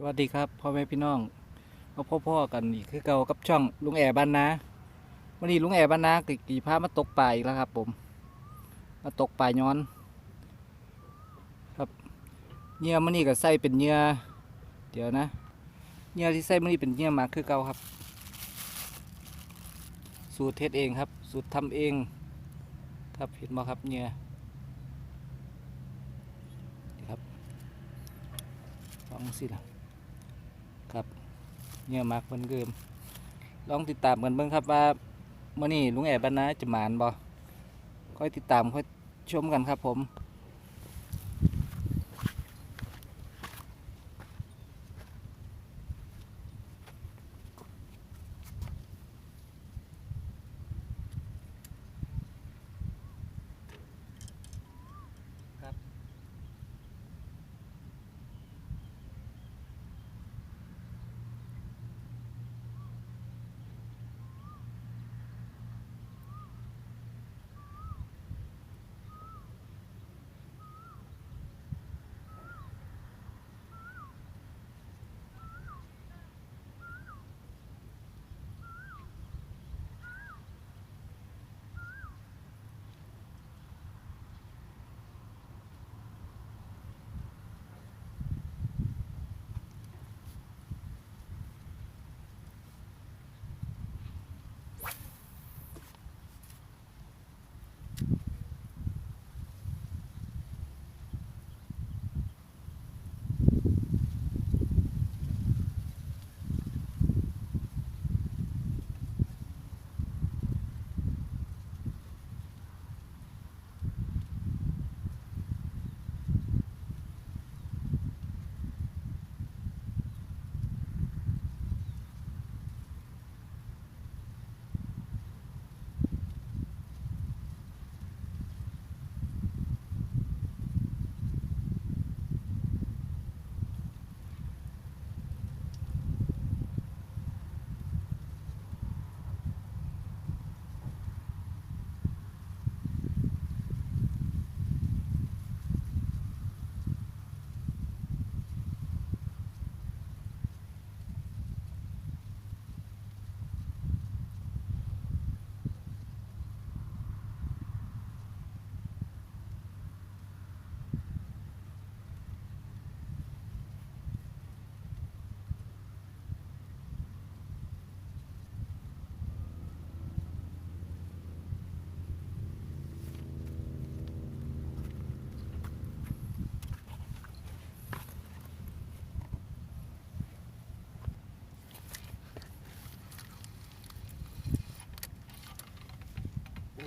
สวัสดีครับพ่อแม่พี่น้องมาพ่อๆกันอีกคือเก่ากับช่องลุงแอบ้านนาวันนี้ลุงแอบ้านนากี่กี่พามาตกปลาอีกแล้วครับผมมาตกปลาย้อน ครับเหยื่อมันนี่ก็ใส่เป็นเหยื่อเดี๋ยวนะเหยื่อที่ใส่มันนี่เป็นเหยื่อหมาคือเก่าครับ สูตรเทศเองครับ สูตรทำเอง ครับเห็นบ่ครับเหยื่อครับลองสิล่ะ ครับเนื้อมักเหมันเดิมลองติดตามกันเบิ่งครับว่าเมื่อนี้ลุงแอบ้านนาจะหมานบ่ค่อยติดตามค่อยชมกันครับผม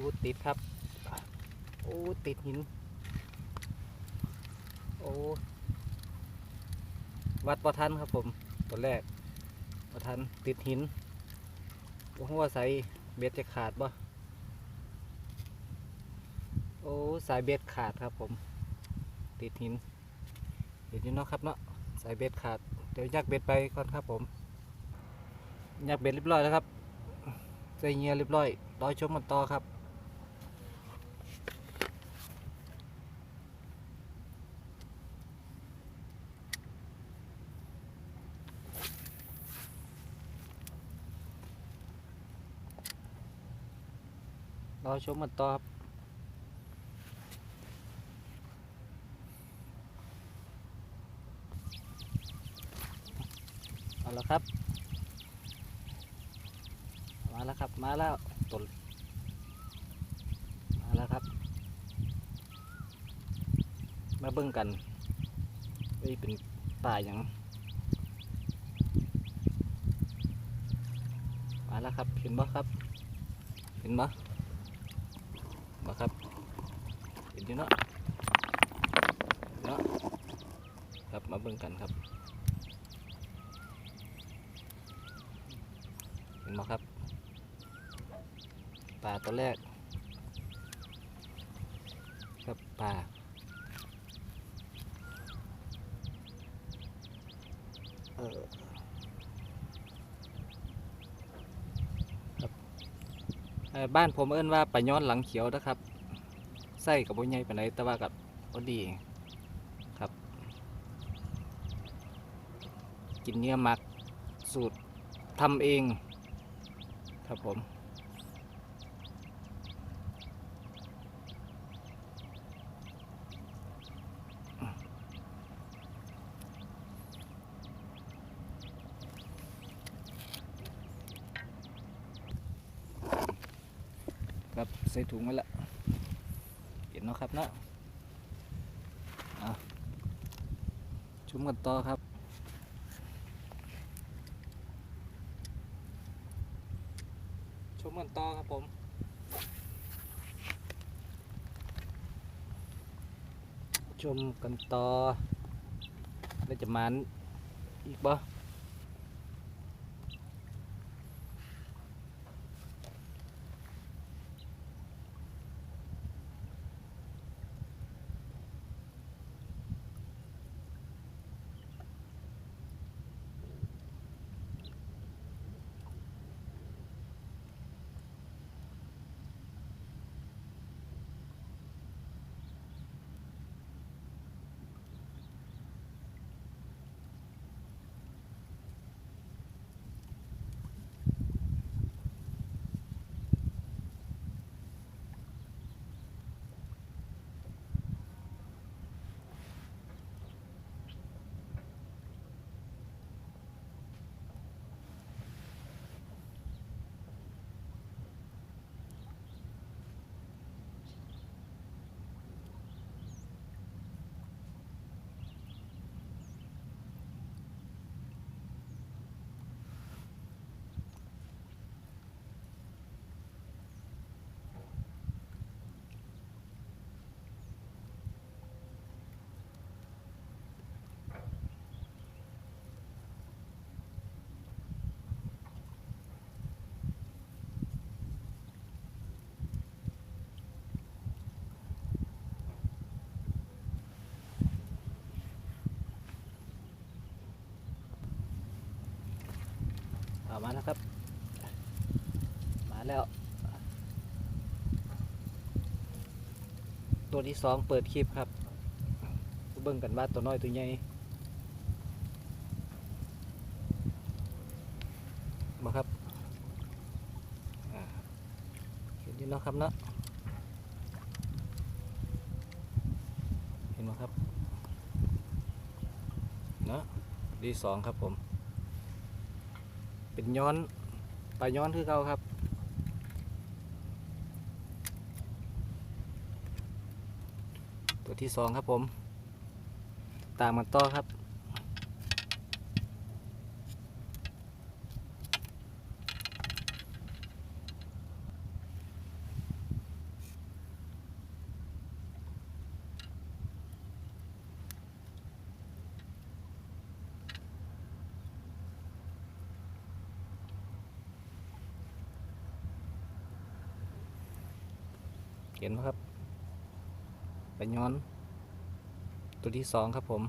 อ้ติดครับ โอ้ติดหิน โอ้วัดประทันครับผมตัวแรกประทันติดหินว่าหัวาใสเบ็ดจะขาดบ่โอ้สายเบ็ดขาดครับผม ติดหินเห็นอยู่เนาะครับเนาะสายเบ็ดขาดเดี๋ยวยักเบ็ดไปก่อนครับผมยักเบ็ดเรียบร้อยแล้วครับใส่เงียเรียบร้อยรอชมกันต่อครับ อชมมันต่อครับเอาละครับ มาแล้วครับ มาแล้วตนมาแล้วครับ มาเบิ่งกันนี่เป็นป่าอย่างมาแล้วครับ เห็นบ่ครับ เห็นบ่ มาครับเห็นอยู่เนาะเนาะครับมาเบิ่งกันครับเห็นไหมครับปลาตัวแรกครับปลาเออครับเอ่อ บ้านผมเอิ้นว่าปลาย้อนหลังเขียวนะครับไส้กับบ่ใหญ่ปานใดแต่ว่ากับพอดีครับ กินเนื้อหมักสูตรทำเอง ครับผม ครับใส่ถุงไว้ละเห็นเนาะครับเนาะชุมกันต่อครับชุมกันต่อครับผมชมกันต่อแล้วจะมันอีกบ่ แล้วครับ มาแล้ว ตัวที่สองเปิดคลิปครับ เบิ่งกันว่าตัวน้อยตัวใหญ่มาครับเห็นอยี่เนาะครับเนาะเห็นไหมครับเนาะดีสองครับผม เป็นย้อนปลาย้อนคือเก่าครับตัวที่สองครับผม ตามมันต่อครับ เห็นไหมครับปลาย้อน ตัวที่สองครับผม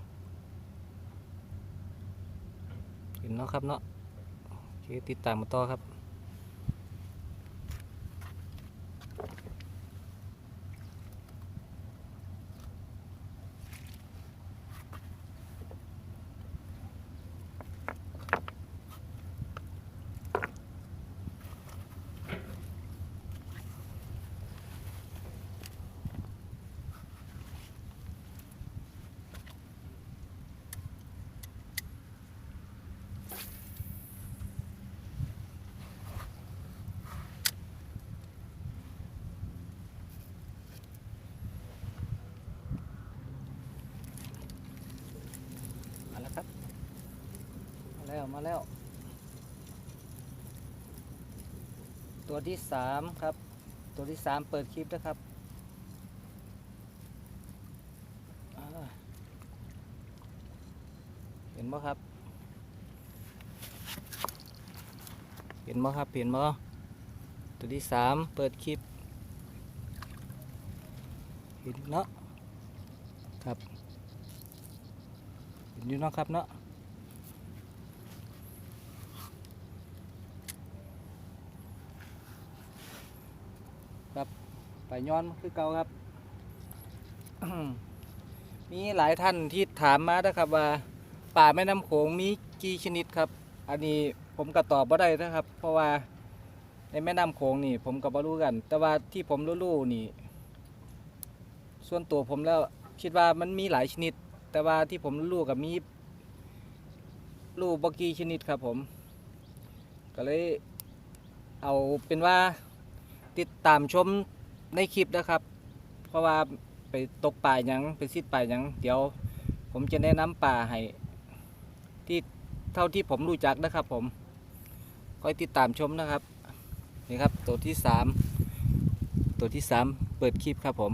เห็นเนาะครับเนาะโอเคติดตามมาต่อครับ แล้วมาแล้ว ตัวที่สามครับ ตัวที่สามเปิดคลิปนะครับเห็นไหมครับ เห็นไหมครับ เห็นไหมตัวที่สามเปิดคลิป เห็นเนาะครับ เห็นอยู่เนาะครับเนาะ ครับไปย้อนคือเก่าครับ มีหลายท่านที่ถามมานะครับว่า ป่าแม่น้ำโขงมีกี่ชนิดครับ อันนี้ผมก็ตอบบ่ได้นะครับ เพราะว่าในแม่น้ำโขงนี่ ผมก็บ่รู้กัน แต่ว่าที่ผมรู้ๆนี่ ส่วนตัวผมแล้วคิดว่ามันมีหลายชนิด แต่ว่าที่ผมรู้กับมีรู้บกี่ชนิดครับผม ก็เลยเอาเป็นว่า ติดตามชมในคลิปนะครับ เพราะว่าไปตกป่าหยังไปซิดป่าหยัง เดี๋ยว ผมจะแนะนำป่าให้ที่เท่าที่ผมรู้จักนะครับ ผมคอยติดตามชมนะครับนี่ครับตัวที่สามตัวที่สามเปิดคลิปครับผม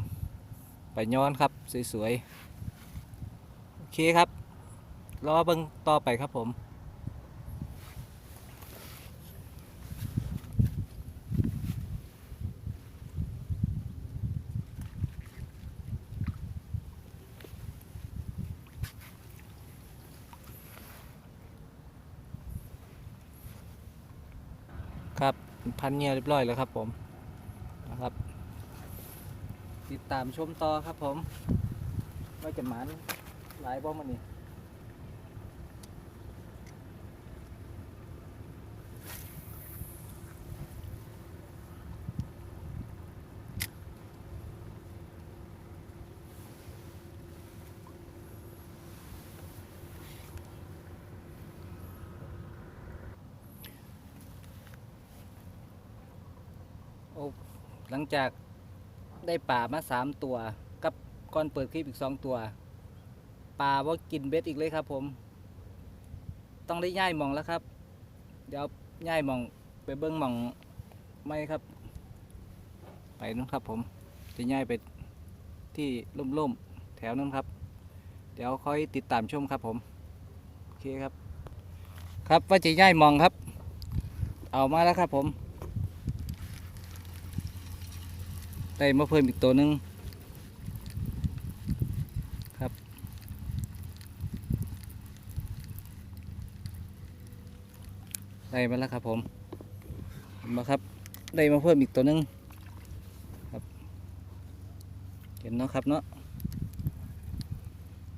ไปย้อนครับสวยๆโอเคครับรอเบิ่งต่อไปครับผม ครับ พันเงียเรียบร้อยแล้วครับผมนะครับ ติดตามชมต่อครับผมว่าจะหมันหลายบ่มันนี่ หลังจากได้ป่ามาสามตัว กับก่อนเปิดคลิปอีกสองตัวปลาว่ากินเบ็ดอีกเลยครับผม ต้องได้ย่ายมองแล้วครับ เดี๋ยวย่ายมองไปเบิ้งมองไม่ครับ ไปนู้นครับผมจะย่ายไปที่ร่มๆแถวนั้นครับ เดี๋ยวค่อยติดตามชมครับผมโอเคครับ ครับว่าจะย่ายมองครับ เอามาแล้วครับผม ได้มาเพิ่มอีกตัวหนึงครับ ได้มาแล้วครับผมเห็นไหมครับ ได้มาเพิ่มอีกตัวหนึงครับ เห็นเนาะครับเนาะ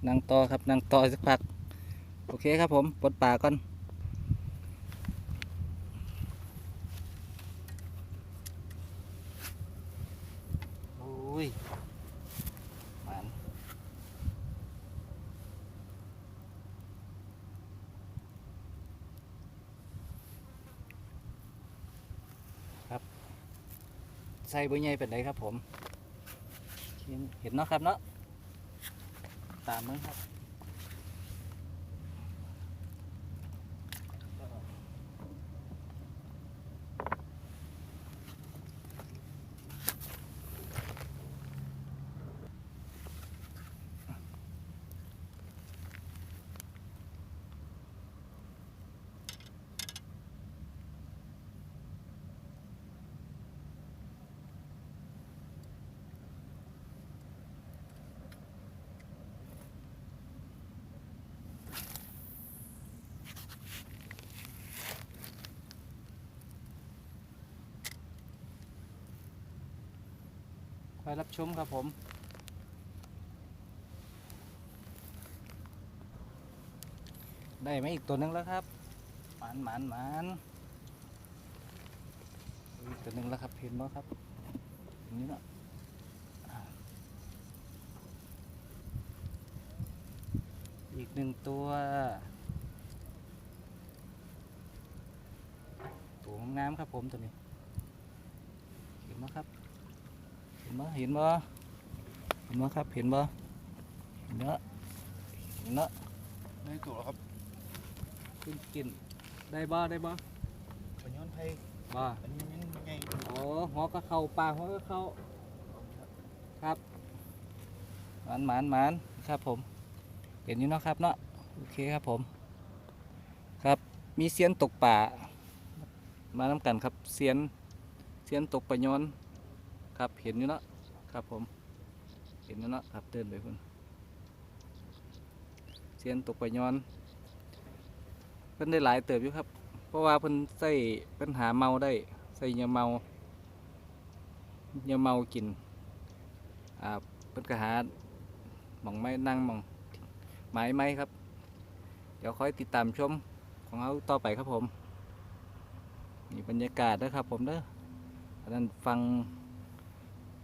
นั่งต่อครับนั่งต่อสักพัก โอเคครับผมปลดป่าก่อน ใส่ใบใหญ่เป็นไรครับผมเห็นเห็นเนาะครับเนาะตามมึงครับ อยรับชมครับผมได้ไหมอีกตัวหนึงแล้วครับ หมานหมานหมานอีกตัวหนึงแล้วครับเห็นไหมครับอย่างนี้เนาะอีกหนึ่งตัว ตัวงามครับผมตัวนี้ เห็นไหมครับ ห็นบ่เห็นบ่เห็นบ่ครับ เห็นบ่เห็นเนาะเห็นเนาะได้ตัวแล้วครับขึ้นกิน ได้บ่ได้บ่ปัญญอนไทยบ่อันนี้ยังไงโอ้หัวก็เข้าปลาหัวก็เข้าครับหมานหมานหมานครับผม เห็นอยู่เนาะครับเนาะโอเคครับผม ครับมีเสียนตกป่า มาน้ำกันครับเสียนเสียนตกปลาย้อน ครับ เห็นอยู่เนาะครับผม เห็นอยู่เนาะครับเดินไปคุณเสียนตกไปย้อน เพิ่นได้หลายเติบอยู่ครับ เพราะว่าเพิ่นใส่เพิ่นหาเมาได้ใส่ยาเมายาเมากินอ่าเพิ่นก็หาหมองไม้นั่งหมองไม้ไม้ครับ เดี๋ยวคอยติดตามชมของเขาต่อไปครับผมนี่บรรยากาศนะครับผมเด้ออันนั้นฟัง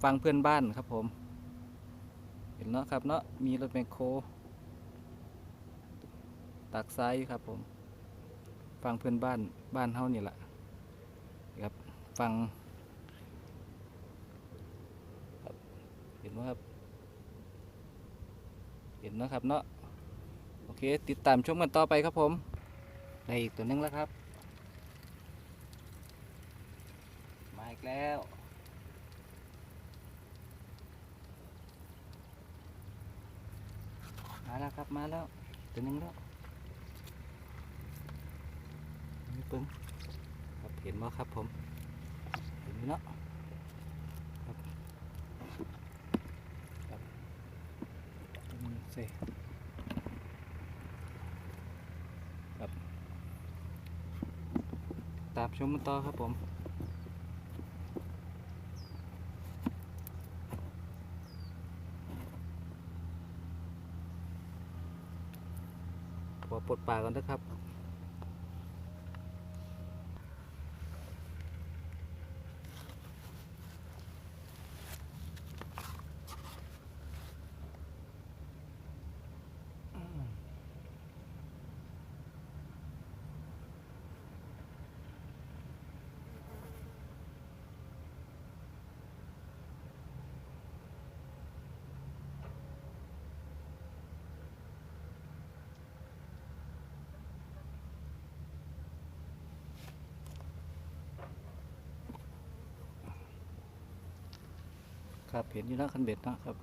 ฟังเพื่อนบ้านครับผม เห็นเนาะครับเนาะมีรถแมคโครตักซ้ายครับผม ฟังเพื่อนบ้านบ้านเฮานี่แหละครับฟัง เห็นไหมครับเห็นเนาะครับเนาะโอเค ติดตามชมกันต่อไปครับผมได้อีกตัวนึงแล้วครับ มาอีกแล้ว มา แล้วครับมาแล้วตัวนึงแล้วนี่ปึ้งครับเห็นบ่ครับผมเห็นอยู่เนาะครับครับอืมสิครับตามชมมันต่อครับผม ปลดปลากก่อนนะครับ ครับ เห็นอยู่นะคันเบ็ดนะครับ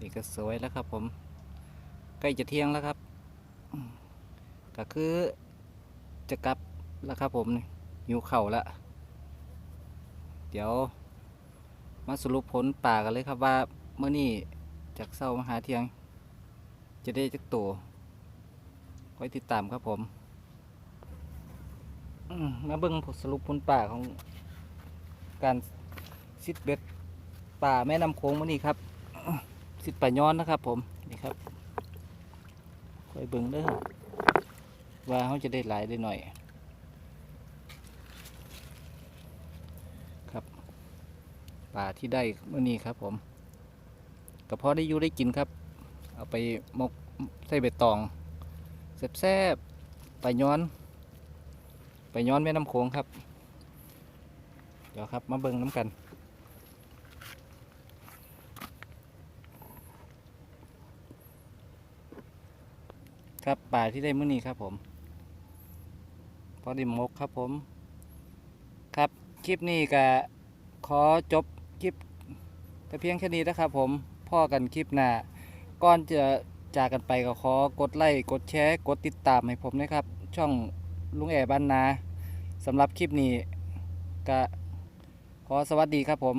นี่ก็สวยแล้วครับ ผม ใกล้จะเที่ยงแล้วครับ ก็คือจะกลับแล้วครับ ผมนี่หิวเข่าล้วเดี๋ยว มาสรุปผลป่ากันเลยครับว่าเมื่อนี้จากเศร้ามาหาเที่ยง จะได้จักตัวไว้ติดตามครับผม มาเบิ่งผลสรุปผลป่าของการซิดเบ็ดป่าแม่น้ำโค้งมื้อนี้ครับซิดป่าย้อนนะครับ ผมนี่ครับคอยเบิ่งเด้อว่าเขาจะได้หลายได้หน่อย ครับป่าที่ได้มื้อนี้ครับ ผมก็พอได้อยู่ได้กินครับ เอาไปมกใส่เบ็ดตองแซ่บๆป่าย้อน ไปย้อนแม่น้ำโขงครับ เดี๋ยวครับมาเบิ่งน้ำกัน ครับป่าที่ได้มื้อนี้ครับผม พอดิมกครับผม ครับคลิปนี้ก็ขอจบคลิปแต่เพียงแค่นี้นะครับผมพ่อกันคลิปหน้าก่อนจะจากกันไปก็ขอกดไลค์กดแชร์ กดติดตามให้ผมนะครับ ช่อง ลุงแอบ้านนาสำหรับคลิปนี้ก็ขอสวัสดีครับผม